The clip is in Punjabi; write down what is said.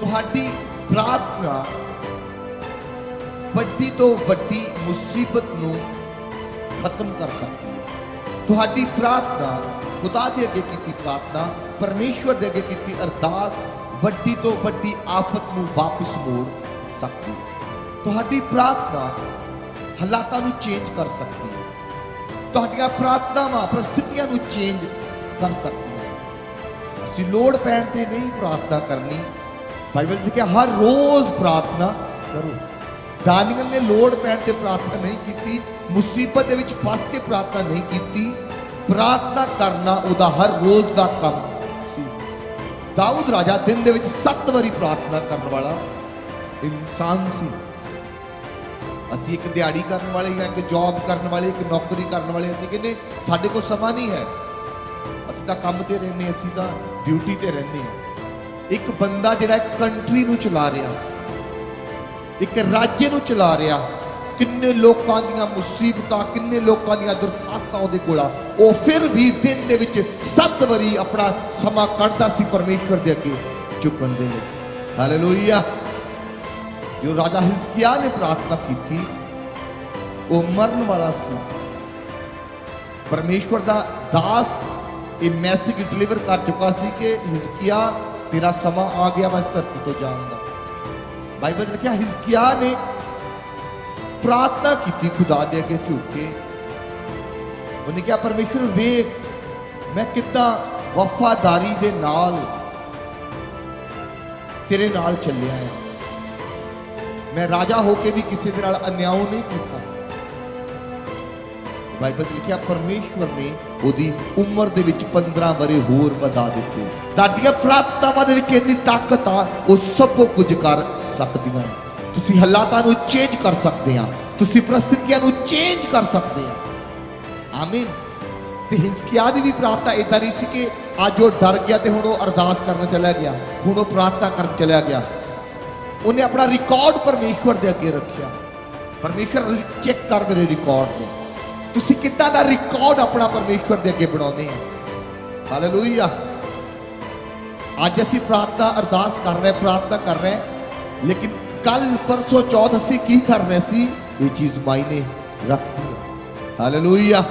ਤੁਹਾਡੀ ਪ੍ਰਾਰਥਨਾ ਵੱਡੀ ਤੋਂ ਵੱਡੀ ਮੁਸੀਬਤ ਨੂੰ ਖਤਮ ਕਰ ਸਕਦੀ ਹੈ। ਤੁਹਾਡੀ ਪ੍ਰਾਰਥਨਾ ਖੁਦਾ ਦੇ ਅੱਗੇ ਕੀਤੀ ਪ੍ਰਾਰਥਨਾ, ਪਰਮੇਸ਼ਵਰ ਦੇ ਅੱਗੇ ਕੀਤੀ ਅਰਦਾਸ ਵੱਡੀ ਤੋਂ ਵੱਡੀ ਆਫਤ ਨੂੰ ਵਾਪਸ ਮੋੜ ਸਕਦੀ ਹੈ। ਤੁਹਾਡੀ ਪ੍ਰਾਰਥਨਾ ਹਾਲਾਤਾਂ ਨੂੰ ਚੇਂਜ ਕਰ ਸਕਦੀ ਹੈ। ਤੁਹਾਡੀਆਂ ਪ੍ਰਾਰਥਨਾਵਾਂ, ਪ੍ਰਸਥਿਤੀਆਂ ਨੂੰ ਚੇਂਜ ਕਰ ਸਕਦੀਆਂ ਅਸੀਂ ਲੋੜ ਪੈਣ ਤੇ ਨਹੀਂ ਪ੍ਰਾਰਥਨਾ ਕਰਨੀ। ਬਾਈਬਲ 'ਚ ਕਿਹਾ ਹਰ ਰੋਜ਼ ਪ੍ਰਾਰਥਨਾ ਕਰੋ। ਦਾਨੀਅਲ ਨੇ ਲੋੜ ਪੈਣ ਤੇ ਪ੍ਰਾਰਥਨਾ ਨਹੀਂ ਕੀਤੀ, ਮੁਸੀਬਤ ਦੇ ਵਿੱਚ ਫਸ ਕੇ ਪ੍ਰਾਰਥਨਾ ਨਹੀਂ ਕੀਤੀ। ਪ੍ਰਾਰਥਨਾ ਕਰਨਾ ਉਹਦਾ ਹਰ ਰੋਜ਼ ਦਾ ਕੰਮ ਸੀ। ਦਾਊਦ ਰਾਜਾ ਦਿਨ ਦੇ ਵਿੱਚ 7 ਵਾਰੀ ਪ੍ਰਾਰਥਨਾ ਕਰਨ ਵਾਲਾ ਇਨਸਾਨ ਸੀ। ਅਸੀਂ ਇੱਕ ਦਿਹਾੜੀ ਕਰਨ ਵਾਲੇ ਜਾਂ ਇੱਕ ਜੌਬ ਕਰਨ ਵਾਲੇ, ਇੱਕ ਨੌਕਰੀ ਕਰਨ ਵਾਲੇ, ਅਸੀਂ ਕਹਿੰਦੇ, ਸਾਡੇ ਕੋਲ ਸਮਾਂ ਨਹੀਂ ਹੈ। ਅਸੀਂ ਤਾਂ ਕੰਮ ਤੇ ਰਹਿੰਦੇ ਅਸੀਂ ਤਾਂ ਡਿਊਟੀ ਤੇ ਰਹਿੰਦੇ ਹਾਂ। ਇੱਕ ਬੰਦਾ ਜਿਹੜਾ ਇੱਕ ਕੰਟਰੀ ਨੂੰ ਚਲਾ ਰਿਹਾ, ਇੱਕ ਰਾਜ ਨੂੰ ਚਲਾ ਰਿਹਾ, ਕਿੰਨੇ ਲੋਕਾਂ ਦੀਆਂ ਮੁਸੀਬਤਾਂ, ਕਿੰਨੇ ਲੋਕਾਂ ਦੀਆਂ ਦੁਰਖਾਸਤਾਂ ਉਹਦੇ ਕੋਲ ਆ। ਉਹ ਫਿਰ ਵੀ ਦਿਨ ਦੇ ਵਿੱਚ ਸੱਤ ਵਾਰੀ ਆਪਣਾ ਸਮਾਂ ਕੱਢਦਾ ਸੀ ਪਰਮੇਸ਼ਵਰ ਦੇ ਅੱਗੇ ਝੁਕਣ ਦੇ ਲਈ। ਹਾਲੇਲੂਇਆ ਜੋ ਰਾਜਾ ਹਿਸਕੀਆ ਨੇ ਪ੍ਰਾਰਥਨਾ ਕੀਤੀ, ਉਹ ਮਰਨ ਵਾਲਾ ਸੀ। ਪਰਮੇਸ਼ਵਰ ਦਾ ਦਾਸ ਇਹ ਮੈਸੇਜ ਡਿਲੀਵਰ ਕਰ ਚੁੱਕਾ ਸੀ ਕਿ ਹਿਸਕੀਆ ਤੇਰਾ ਸਮਾਂ ਆ ਗਿਆ ਵਾ ਧਰਤੀ ਤੋਂ ਜਾਣ ਦਾ ਬਾਈਬਲ 'ਚ ਲਿਖਿਆ, ਹਿਜ਼ਕੀਆ ਨੇ ਪ੍ਰਾਰਥਨਾ ਕੀਤੀ ਖੁਦਾ ਦੇ ਅੱਗੇ ਝੁਕ ਕੇ ਉਹਨੇ ਕਿਹਾ ਪਰਮੇਸ਼ਵਰ ਵੇਖ, ਮੈਂ ਕਿੱਦਾਂ ਵਫਾਦਾਰੀ ਦੇ ਨਾਲ ਤੇਰੇ ਨਾਲ ਚੱਲਿਆ ਹੈ। ਮੈਂ ਰਾਜਾ ਹੋ ਕੇ ਵੀ ਕਿਸੇ ਦੇ ਨਾਲ ਅਨਿਆਉ ਨਹੀਂ ਕੀਤਾ। ਬਾਈਬਲ 'ਚ ਲਿਖਿਆ, ਪਰਮੇਸ਼ਵਰ ਨੇ ਉਹਦੀ ਉਮਰ ਦੇ ਵਿੱਚ 15 ਵਰੇ ਹੋਰ ਵਧਾ ਦਿੱਤੇ। ਤੁਹਾਡੀਆਂ ਪ੍ਰਾਰਥਨਾਵਾਂ ਦੇ ਵਿੱਚ ਇੰਨੀ ਤਾਕਤ ਆ, ਉਹ ਸਭ ਕੁਝ ਕਰ ਸਕਦੀਆਂ ਤੁਸੀਂ ਹਾਲਾਤਾਂ ਨੂੰ ਚੇਂਜ ਕਰ ਸਕਦੇ ਆ, ਤੁਸੀਂ ਪ੍ਰਸਥਿਤੀਆਂ ਨੂੰ ਚੇਂਜ ਕਰ ਸਕਦੇ ਆ। ਆਮੀਨ ਤੇ ਹਿਸਕੀਆ ਦੀ ਵੀ ਪ੍ਰਾਰਥਨਾ ਇਦਾਂ ਨਹੀਂ ਸੀ ਕਿ ਅੱਜ ਉਹ ਡਰ ਗਿਆ ਤੇ ਹੁਣ ਉਹ ਅਰਦਾਸ ਕਰਨ ਚਲਾ ਗਿਆ, ਹੁਣ ਉਹ ਪ੍ਰਾਰਥਨਾ ਕਰਨ ਚਲਾ ਗਿਆ। ਉਹਨੇ ਆਪਣਾ ਰਿਕਾਰਡ ਪਰਮੇਸ਼ਵਰ ਦੇ ਅੱਗੇ ਰੱਖਿਆ। ਪਰਮੇਸ਼ਵਰ ਚੈੱਕ ਕਰ ਮੇਰੇ ਰਿਕਾਰਡ ਨੂੰ। ਤੁਸੀਂ ਕਿੱਦਾਂ ਦਾ ਰਿਕਾਰਡ ਆਪਣਾ ਪਰਮੇਸ਼ਵਰ ਦੇ ਅੱਗੇ ਬਣਾਉਂਦੇ ਆ ਹਾਲੇਲੂਇਆ ਅੱਜ ਅਸੀਂ ਪ੍ਰਾਰਥਨਾ ਅਰਦਾਸ ਕਰ ਰਹੇ, ਪ੍ਰਾਰਥਨਾ ਕਰ ਰਹੇ, ਲੇਕਿਨ ਕੱਲ ਪਰਸੋਂ ਚੌਥ ਅਸੀਂ ਕੀ ਕਰ ਰਹੇ ਸੀ? ਇਹ ਚੀਜ਼ ਮਾਇਨੇ ਰੱਖਦੀ ਹੈ। ਹਾਲੇਲੂਇਆ